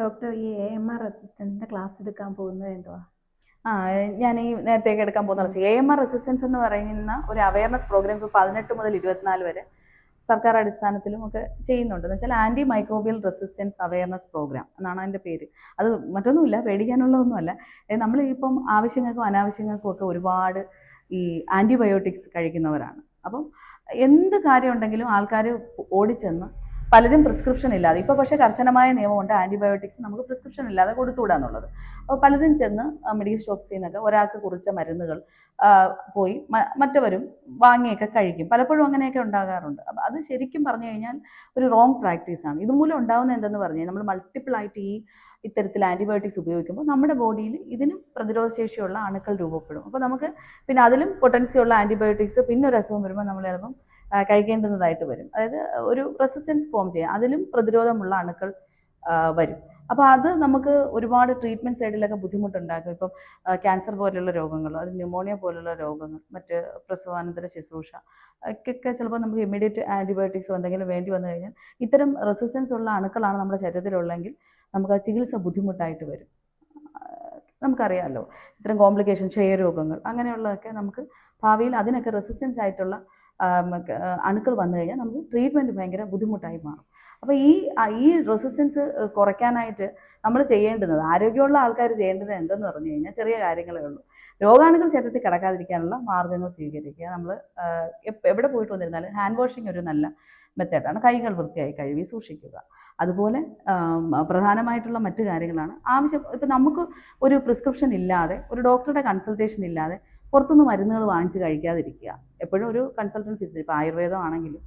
Doctor ഈ A M R അസിസ്റ്റന്റിന്റെ class എടുക്കാൻ പോകുന്നത് എന്തുവാ? ആ ഞാൻ ഈ നേരത്തേക്ക് എടുക്കാൻ പോകുന്ന എ എം ആർ റെസിസ്റ്റൻസ് എന്ന് പറയുന്ന ഒരു അവയർനെസ് പ്രോഗ്രാം ഇപ്പോൾ പതിനെട്ട് മുതൽ ഇരുപത്തിനാല് വരെ സർക്കാർ അടിസ്ഥാനത്തിലും ഒക്കെ ചെയ്യുന്നുണ്ട്. എന്ന് വെച്ചാൽ antimicrobial resistance awareness programme എന്നാണ് അതിന്റെ പേര്. അത് മറ്റൊന്നുമില്ല പേടിക്കാനുള്ളതൊന്നുമല്ല. നമ്മൾ ഇപ്പം ആവശ്യങ്ങൾക്കും അനാവശ്യങ്ങൾക്കും ഒക്കെ ഒരുപാട് ഈ ആന്റിബയോട്ടിക്സ് കഴിക്കുന്നവരാണ്. അപ്പം എന്ത് കാര്യം ഉണ്ടെങ്കിലും ആൾക്കാർ ഓടിച്ചെന്ന് പലരും പ്രിസ്ക്രിപ്ഷൻ ഇല്ലാതെ. ഇപ്പോൾ പക്ഷേ കർശനമായ നിയമമുണ്ട്. ആന്റിബയോട്ടിക്സ് നമുക്ക് പ്രിസ്ക്രിപ്ഷൻ ഇല്ലാതെ കൊടുത്തുവിടാന്നുള്ളത്. അപ്പോൾ പലരും ചെന്ന് മെഡിക്കൽ ഷോപ്സിൽ നിന്നൊക്കെ ഒരാൾക്ക് കുറിച്ച മരുന്നുകൾ പോയി മറ്റവരും വാങ്ങിയൊക്കെ കഴിക്കും. പലപ്പോഴും അങ്ങനെയൊക്കെ ഉണ്ടാകാറുണ്ട്. അപ്പം അത് ശരിക്കും പറഞ്ഞു കഴിഞ്ഞാൽ ഒരു റോങ് പ്രാക്ടീസാണ് ഇതുമൂലം ഉണ്ടാകുന്ന എന്തെന്ന് പറഞ്ഞു നമ്മൾ മൾട്ടിപ്പിൾ ആയിട്ട് ഈ ഇത്തരത്തിൽ ആന്റിബയോട്ടിക്സ് ഉപയോഗിക്കുമ്പോൾ നമ്മുടെ ബോഡിയിൽ ഇതിനും പ്രതിരോധശേഷിയുള്ള അണുക്കൾ രൂപപ്പെടും. അപ്പോൾ നമുക്ക് പിന്നെ അതിലും പൊട്ടൻസിയുള്ള ആന്റിബയോട്ടിക്സ് പിന്നെ ഒരു അസുഖം വരുമ്പോൾ നമ്മൾ ചിലപ്പം കഴിക്കേണ്ടുന്നതായിട്ട് വരും. അതായത് ഒരു റെസിസ്റ്റൻസ് ഫോം ചെയ്യാം. അതിലും പ്രതിരോധമുള്ള അണുക്കൾ വരും. അപ്പോൾ അത് നമുക്ക് ഒരുപാട് ട്രീറ്റ്മെന്റ് സൈഡിലൊക്കെ ബുദ്ധിമുട്ടുണ്ടാക്കും. ഇപ്പം ക്യാൻസർ പോലുള്ള രോഗങ്ങൾ അത് ന്യൂമോണിയ പോലുള്ള രോഗങ്ങൾ മറ്റ് പ്രസവാനന്തര ശുശ്രൂഷ ഒക്കെ ചിലപ്പോൾ നമുക്ക് ഇമ്മീഡിയറ്റ് ആന്റിബയോട്ടിക്സോ എന്തെങ്കിലും വേണ്ടി വന്നു കഴിഞ്ഞാൽ ഇത്തരം റെസിസ്റ്റൻസ് ഉള്ള അണുക്കളാണ് നമ്മുടെ ശരീരത്തിലുള്ളെങ്കിൽ നമുക്ക് ആ ചികിത്സ ബുദ്ധിമുട്ടായിട്ട് വരും. നമുക്കറിയാമല്ലോ ഇത്തരം കോംപ്ലിക്കേഷൻ ക്ഷയരോഗങ്ങൾ അങ്ങനെയുള്ളതൊക്കെ നമുക്ക് ഭാവിയിൽ അതിനൊക്കെ റെസിസ്റ്റൻസ് ആയിട്ടുള്ള അണുക്കൾ വന്നു കഴിഞ്ഞാൽ നമുക്ക് ട്രീറ്റ്മെന്റ് ഭയങ്കര ബുദ്ധിമുട്ടായി മാറും. അപ്പോൾ ഈ ഈ റെസിസ്റ്റൻസ് കുറയ്ക്കാനായിട്ട് നമ്മൾ ചെയ്യേണ്ടുന്നത് ആരോഗ്യമുള്ള ആൾക്കാർ ചെയ്യേണ്ടത് എന്തെന്ന് പറഞ്ഞു കഴിഞ്ഞാൽ ചെറിയ കാര്യങ്ങളേ ഉള്ളൂ. രോഗാണുക്കൾ ശരീരത്തിൽ കിടക്കാതിരിക്കാനുള്ള മാർഗങ്ങൾ സ്വീകരിക്കുക. നമ്മൾ എവിടെ പോയിട്ട് വന്നിരുന്നാലും ഹാൻഡ് വാഷിംഗ് ഒരു നല്ല മെത്തേഡാണ്. കൈകൾ വൃത്തിയായി കഴുകി സൂക്ഷിക്കുക. അതുപോലെ പ്രധാനമായിട്ടുള്ള മറ്റു കാര്യങ്ങളാണ്. ആവശ്യം ഇപ്പം നമുക്ക് ഒരു പ്രിസ്ക്രിപ്ഷൻ ഇല്ലാതെ ഒരു ഡോക്ടറുടെ കൺസൾട്ടേഷൻ ഇല്ലാതെ പുറത്തുനിന്ന് മരുന്നുകൾ വാങ്ങിച്ച് കഴിക്കാതിരിക്കുക. എപ്പോഴും ഒരു കൺസൾട്ടന്റ് ഫിസിഷ്യൻ ഇപ്പോൾ ആയുർവേദം ആണെങ്കിലും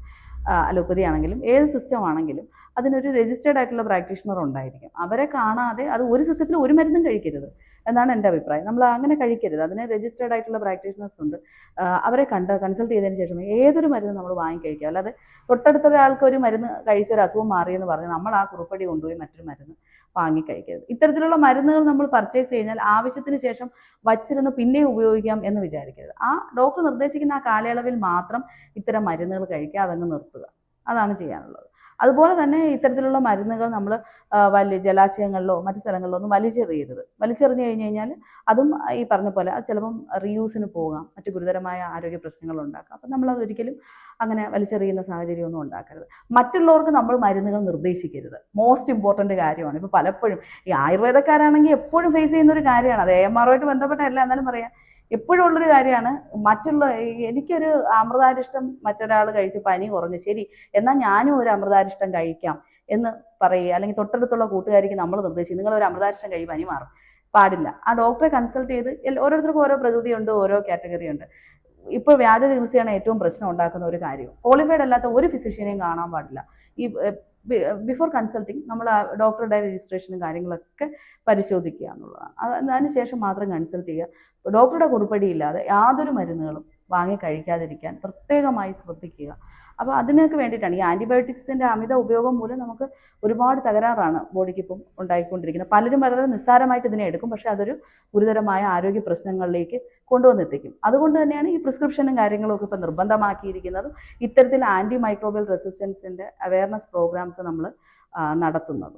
അലോപ്പതി ആണെങ്കിലും ഏത് സിസ്റ്റം ആണെങ്കിലും അതിനൊരു രജിസ്റ്റേർഡ് ആയിട്ടുള്ള പ്രാക്ടീഷണർ ഉണ്ടായിരിക്കും. അവരെ കാണാതെ അത് ഒരു സിസ്റ്റത്തിൽ ഒരു മരുന്നും കഴിക്കരുത് എന്നാണ് എന്റെ അഭിപ്രായം. നമ്മൾ അങ്ങനെ കഴിക്കരുത്. അതിന് രജിസ്റ്റേർഡ് ആയിട്ടുള്ള പ്രാക്ടീഷണേഴ്സ് ഉണ്ട്. അവരെ കണ്ട് കൺസൾട്ട് ചെയ്തതിന് ശേഷം ഏതൊരു മരുന്ന് നമ്മൾ വാങ്ങി കഴിക്കുക അല്ലാതെ തൊട്ടടുത്ത ഒരാൾക്ക് ഒരു മരുന്ന് കഴിച്ച ഒരു അസുഖം മാറിയെന്ന് പറഞ്ഞ് നമ്മൾ ആ കുറുപ്പടി കൊണ്ടുപോയി മറ്റൊരു മരുന്ന് വാങ്ങി കഴിക്കരുത്. ഇത്തരത്തിലുള്ള മരുന്നുകൾ നമ്മൾ പർച്ചേസ് കഴിഞ്ഞാൽ ആവശ്യത്തിന് ശേഷം വച്ചിരുന്ന് പിന്നെ ഉപയോഗിക്കാം എന്ന് വിചാരിക്കരുത്. ആ ഡോക്ടർ നിർദ്ദേശിക്കുന്ന ആ കാലയളവിൽ മാത്രം ഇത്തരം മരുന്നുകൾ കഴിക്കുക അതങ്ങ് നിർത്തുക. അതാണ് ചെയ്യാനുള്ളത്. അതുപോലെ തന്നെ ഇത്തരത്തിലുള്ള മരുന്നുകൾ നമ്മൾ വലിയ ജലാശയങ്ങളിലോ മറ്റു സ്ഥലങ്ങളിലോ ഒന്നും വലിച്ചെറിയരുത്. വലിച്ചെറിഞ്ഞു കഴിഞ്ഞ് കഴിഞ്ഞാൽ അതും ഈ പറഞ്ഞ പോലെ അത് ചിലപ്പം റീയൂസിന് പോകാം. മറ്റു ഗുരുതരമായ ആരോഗ്യ പ്രശ്നങ്ങൾ ഉണ്ടാക്കാം. അപ്പം നമ്മൾ അതൊരിക്കലും അങ്ങനെ വലിച്ചെറിയുന്ന സാഹചര്യമൊന്നും ഉണ്ടാക്കരുത്. മറ്റുള്ളവർക്ക് നമ്മൾ മരുന്നുകൾ നിർദ്ദേശിക്കരുത്. മോസ്റ്റ് ഇമ്പോർട്ടന്റ് കാര്യമാണ്. ഇപ്പോൾ പലപ്പോഴും ഈ ആയുർവേദക്കാരാണെങ്കിൽ എപ്പോഴും ഫേസ് ചെയ്യുന്ന ഒരു കാര്യമാണ്. അത് എ എം ആറുമായിട്ട് എല്ലാം എന്നാലും പറയാം. എപ്പോഴും ഉള്ളൊരു കാര്യമാണ് മറ്റുള്ള എനിക്കൊരു അമൃതാരിഷ്ടം മറ്റൊരാൾ കഴിച്ച് പനി കുറഞ്ഞു ശരി എന്നാൽ ഞാനും ഒരു അമൃതാരിഷ്ടം കഴിക്കാം എന്ന് പറയുക. അല്ലെങ്കിൽ തൊട്ടടുത്തുള്ള കൂട്ടുകാരിക്ക് നമ്മൾ നിർദ്ദേശിക്കും. നിങ്ങൾ ഒരു അമൃതാരിഷ്ടം കഴി പനി മാറും. പാടില്ല. ആ ഡോക്ടറെ കൺസൾട്ട് ചെയ്ത് ഓരോരുത്തർക്കും ഓരോ പ്രകൃതിയുണ്ട് ഓരോ കാറ്റഗറി ഉണ്ട് ഇപ്പോൾ വ്യാജ ചികിത്സയാണ് ഏറ്റവും പ്രശ്നം ഉണ്ടാക്കുന്ന ഒരു കാര്യം. ക്വാളിഫൈഡ് അല്ലാത്ത ഒരു ഫിസിഷ്യനെയും കാണാൻ പാടില്ല. ഈ ബിഫോർ കൺസൾട്ടിങ് നമ്മൾ ആ ഡോക്ടറുടെ രജിസ്ട്രേഷനും കാര്യങ്ങളൊക്കെ പരിശോധിക്കുക എന്നുള്ളതാണ്. അത് അതിനുശേഷം മാത്രം കൺസൾട്ട് ചെയ്യുക. ഡോക്ടറുടെ കുറിപ്പടിയില്ലാതെ യാതൊരു മരുന്നുകളും വാങ്ങി കഴിക്കാതിരിക്കാൻ പ്രത്യേകമായി ശ്രദ്ധിക്കുക. അപ്പോൾ അതിനൊക്കെ വേണ്ടിയിട്ടാണ് ഈ ആന്റിബയോട്ടിക്സിന്റെ അമിത ഉപയോഗം മൂലം നമുക്ക് ഒരുപാട് തകരാറാണ് ബോഡിക്ക് ഇപ്പം ഉണ്ടായിക്കൊണ്ടിരിക്കുന്നത്. പലരും വളരെ നിസ്സാരമായിട്ട് ഇതിനെ എടുക്കും പക്ഷേ അതൊരു ഗുരുതരമായ ആരോഗ്യ പ്രശ്നങ്ങളിലേക്ക് കൊണ്ടുവന്നെത്തിക്കും. അതുകൊണ്ട് തന്നെയാണ് ഈ പ്രിസ്ക്രിപ്ഷനും കാര്യങ്ങളും ഒക്കെ ഇപ്പോൾ നിർബന്ധമാക്കിയിരിക്കുന്നതും ഇത്തരത്തിൽ ആന്റി മൈക്രോബിയൽ റെസിസ്റ്റൻസിന്റെ അവയർനെസ് പ്രോഗ്രാംസ് നമ്മൾ നടത്തുന്നത്.